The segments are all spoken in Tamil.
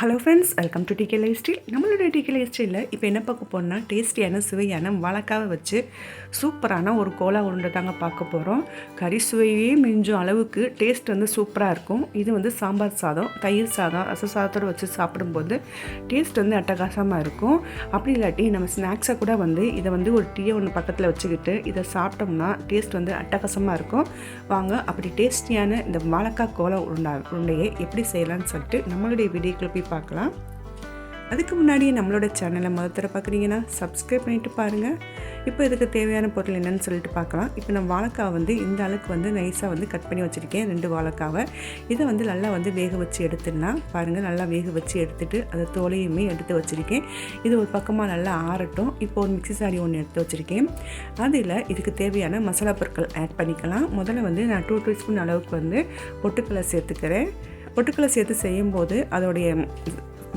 Hello friends welcome to DK lifestyle நம்மளுடைய டிகே லைஃப் ஸ்டைலில் இப்போ என்ன பார்க்க போறோம்னா டேஸ்டியான சுவையான வாழைக்காவை வச்சு சூப்பரான ஒரு கோலா உருண்டை தாங்க பார்க்க போகிறோம் கறி சுவையே மிஞ்சும் அளவுக்கு டேஸ்ட் வந்து சூப்பராக இருக்கும். இது வந்து சாம்பார் சாதம் தயிர் சாதம் ரச சாதத்தோடு வச்சு சாப்பிடும்போது டேஸ்ட் வந்து அட்டகாசமாக இருக்கும். அப்படி இல்லாட்டி நம்ம ஸ்நாக்ஸை கூட வந்து இதை வந்து ஒரு டீயை ஒன்று பக்கத்தில் வச்சுக்கிட்டு இதை சாப்பிட்டோம்னா டேஸ்ட் வந்து அட்டகாசமாக இருக்கும். வாங்க அப்படி டேஸ்டியான இந்த வாழைக்காய் கோலா உருண்டா உருண்டையை எப்படி செய்யலாம்னு சொல்லிட்டு நம்மளுடைய வீடியோக்குள்ள பார்க்கலாம். அதுக்கு முன்னாடி நம்மளோட சேனலை முதல்ல பார்க்குறீங்கன்னா சப்ஸ்கிரைப் பண்ணிட்டு பாருங்கள் இப்போ இதுக்கு தேவையான பொருள் என்னன்னு சொல்லிட்டு பார்க்கலாம். இப்போ நான் வாழைக்காய் வந்து இந்த அளவுக்கு வந்து நைஸாக வந்து கட் பண்ணி வச்சுருக்கேன். ரெண்டு வாழைக்காவை. இதை வந்து நல்லா வந்து வேக வச்சு எடுத்துடலாம். பாருங்கள் நல்லா வேக வச்சு எடுத்துகிட்டு அதை தோலையுமே எடுத்து வச்சுருக்கேன். இது ஒரு பக்கமாக நல்லா ஆறட்டும். இப்போ ஒரு மிக்ஸி சாரி ஒன்று எடுத்து வச்சுருக்கேன். அதில் இதுக்கு தேவையான மசாலா பொருட்கள் ஆட் பண்ணிக்கலாம். முதல்ல வந்து நான் டூ டீஸ்பூன் அளவுக்கு வந்து பொட்டுக்கலை சேர்த்துக்கிறேன். பொட்டுக்களை சேர்த்து செய்யும்போது அதோடைய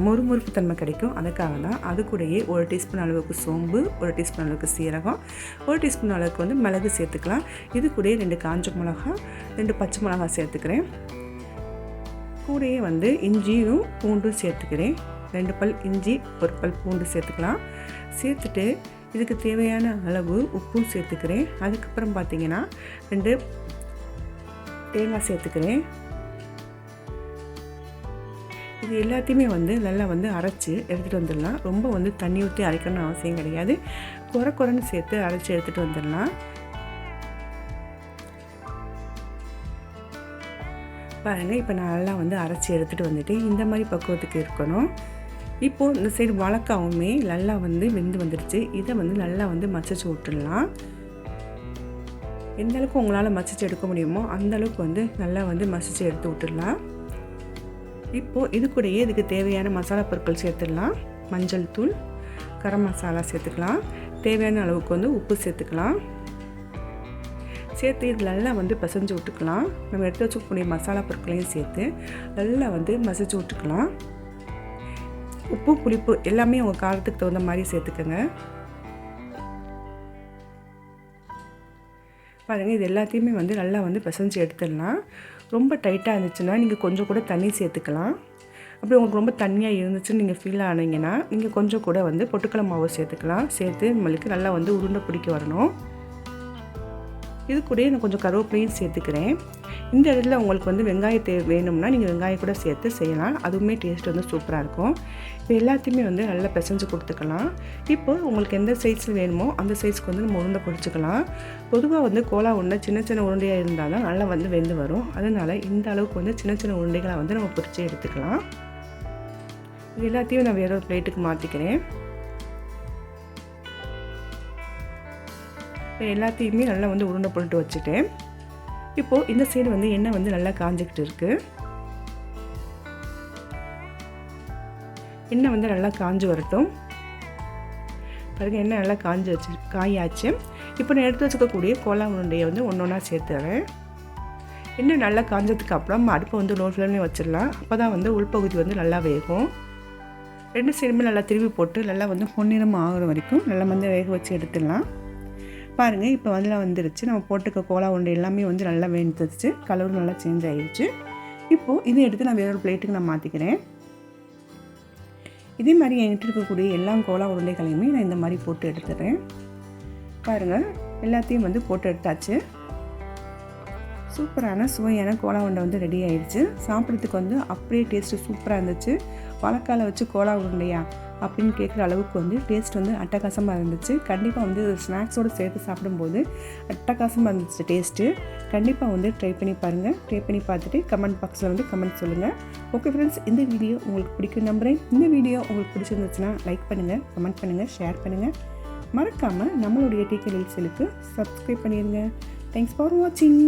முறுமுறுப்பு தன்மை கிடைக்கும். அதுக்காக தான் அது கூடயே ஒரு டீஸ்பூன் அளவுக்கு சோம்பு ஒரு டீஸ்பூன் அளவுக்கு சீரகம் ஒரு டீஸ்பூன் அளவுக்கு வந்து மிளகு சேர்த்துக்கலாம். இது கூடயே ரெண்டு காஞ்ச மிளகா ரெண்டு பச்சை மிளகா சேர்த்துக்கிறேன். கூடயே வந்து இஞ்சியும் பூண்டும் சேர்த்துக்கிறேன். ரெண்டு பல் இஞ்சி ஒரு பல் பூண்டு சேர்த்துக்கலாம். சேர்த்துட்டு இதுக்கு தேவையான அளவு உப்பும் சேர்த்துக்கிறேன். அதுக்கப்புறம் பார்த்தீங்கன்னா ரெண்டு தேங்காய் சேர்த்துக்கிறேன். இது எல்லாத்தையுமே வந்து நல்லா வந்து அரைச்சி எடுத்துகிட்டு வந்துடலாம். ரொம்ப வந்து தண்ணி ஊற்றி அரைக்கணும்னு அவசியம் கிடையாது. குறை குறைன்னு சேர்த்து அரைச்சி எடுத்துகிட்டு வந்துடலாம். பாருங்கள் இப்போ நான் நல்லா வந்து அரைச்சி எடுத்துகிட்டு வந்துட்டு இந்த மாதிரி பக்குவத்துக்கு இருக்கணும். இப்போது இந்த சைடு வழக்காவுமே நல்லா வந்து வெந்து வந்துடுச்சு. இதை வந்து நல்லா வந்து மசிச்சு விட்டுடலாம். எந்த அளவுக்கு உங்களால் மசிச்சு எடுக்க முடியுமோ அந்த அளவுக்கு வந்து நல்லா வந்து மசிச்சு எடுத்து விட்டுடலாம். இப்போது இது கூடயே இதுக்கு தேவையான மசாலா பொருட்கள் சேர்த்துடலாம். மஞ்சள் தூள் கரம் மசாலா சேர்த்துக்கலாம். தேவையான அளவுக்கு வந்து உப்பு சேர்த்துக்கலாம். சேர்த்து இது நல்லா வந்து பிசைஞ்சு விட்டுக்கலாம். நம்ம எடுத்து வச்சுக்கக்கூடிய மசாலா பொருட்களையும் சேர்த்து நல்லா வந்து மசிச்சு விட்டுக்கலாம். உப்பு புளிப்பு எல்லாமே உங்கள் காரத்துக்கு தகுந்த மாதிரி சேர்த்துக்கோங்க. பாருங்கள் இது எல்லாத்தையுமே வந்து நல்லா வந்து பிசைஞ்சு எடுத்துடலாம். ரொம்ப டைட்டாக இருந்துச்சுன்னா நீங்கள் கொஞ்சம் கூட தண்ணி சேர்த்துக்கலாம். அப்படி உங்களுக்கு ரொம்ப தண்ணியாக இருந்துச்சுன்னு நீங்கள் ஃபீல் ஆனீங்கன்னா நீங்கள் கொஞ்சம் கூட வந்து பொட்டுக்கடலை மாவு சேர்த்துக்கலாம். சேர்த்து நம்மளுக்கு நல்லா வந்து உருண்டை பிடிக்க வரணும். இது கூட நான் கொஞ்சம் கருவேப்பிலையும் சேர்த்துக்கிறேன். இந்த இடத்துல உங்களுக்கு வந்து வெங்காயத்தை வேணும்னா நீங்கள் வெங்காயம் கூட சேர்த்து செய்யலாம். அதுவுமே டேஸ்ட் வந்து சூப்பராக இருக்கும். இப்போ எல்லாத்தையுமே வந்து நல்லா பிசைஞ்சு கொடுத்துக்கலாம். இப்போ உங்களுக்கு எந்த சைஸில் வேணுமோ அந்த சைஸ்க்கு வந்து நம்ம உருண்டை பிடிச்சிக்கலாம் பொதுவாக வந்து கோலா உருண்டை சின்ன சின்ன உருண்டையாக இருந்தால் தான் நல்லா வந்து வெந்து வரும். அதனால் இந்த அளவுக்கு வந்து சின்ன சின்ன உருண்டைகளை வந்து நம்ம பிடிச்சி எடுத்துக்கலாம். இது எல்லாத்தையும் நான் வேற ஒரு பிளேட்டுக்கு மாற்றிக்கிறேன் இப்போ எல்லாத்தையுமே நல்லா வந்து உருண்டை போட்டு வச்சுட்டேன். இப்போது இந்த சைடு வந்து எண்ணெய் வந்து நல்லா காஞ்சிக்கிட்டு இருக்குது எண்ணெய் வந்து நல்லா காஞ்சி வரட்டும். பாருங்கள் எண்ணெய் நல்லா காஞ்சி வச்சு காயாச்சு. இப்போ நான் எடுத்து வச்சுக்கக்கூடிய கோலா உருண்டையை வந்து ஒன்று ஒன்றா சேர்த்துறேன் எண்ணெய் நல்லா காஞ்சதுக்கு அப்புறம் அடுப்பை வந்து லோ ஃப்ளேம்லேயே வச்சிடலாம். அப்போ தான் வந்து உள்பகுதி வந்து நல்லா வேகும். ரெண்டு சைடுமே நல்லா திருவி போட்டு நல்லா வந்து பொன்னிறமாக ஆகிற வரைக்கும் நல்லா வந்து வேக வச்சு எடுத்துடலாம். பாருங்கள் இப்போ வந்து வந்துருச்சு. நம்ம போட்டுக்க கோலா உண்டை எல்லாமே வந்து நல்லா வெந்துருச்சு. கலர் நல்லா சேஞ்ச் ஆகிடுச்சு இப்போது இதை எடுத்து நான் வேற ஒரு பிளேட்டுக்கு நான் மாற்றிக்கிறேன் இதே மாதிரி என்கிட்ட இருக்கக்கூடிய எல்லா கோலா உருண்டைகளையுமே நான் இந்த மாதிரி போட்டு எடுத்துடுறேன் பாருங்கள் எல்லாத்தையும் வந்து போட்டு எடுத்தாச்சு. சூப்பரான சுவையான கோலா உருண்டை வந்து ரெடி ஆயிடுச்சு சாப்பிட்றதுக்கு வந்து அப்படியே டேஸ்ட்டு சூப்பராக இருந்துச்சு. வாழைக்கால வச்சு கோலா உருண்டையா? அப்படின்னு கேட்குற அளவுக்கு வந்து டேஸ்ட் வந்து அட்டகாசமாக இருந்துச்சு. கண்டிப்பாக வந்து ஸ்நாக்ஸோடு சேர்த்து சாப்பிடும்போது அட்டகாசமாக இருந்துச்சு டேஸ்ட்டு கண்டிப்பாக வந்து ட்ரை பண்ணி பாருங்கள் ட்ரை பண்ணி பார்த்துட்டு கமெண்ட் பாக்ஸில் வந்து கமெண்ட் சொல்லுங்கள் ஓகே ஃப்ரெண்ட்ஸ் இந்த வீடியோ உங்களுக்கு பிடிக்கும் நம்புகிறேன் இந்த வீடியோ உங்களுக்கு பிடிச்சிருந்துச்சுன்னா லைக் பண்ணுங்கள் கமெண்ட் பண்ணுங்கள் ஷேர் பண்ணுங்கள் மறக்காமல் நம்மளுடைய டிகே லைட்ஸலுக்கு சப்ஸ்கிரைப் பண்ணிடுங்க தேங்க்ஸ் ஃபார் வாட்சிங்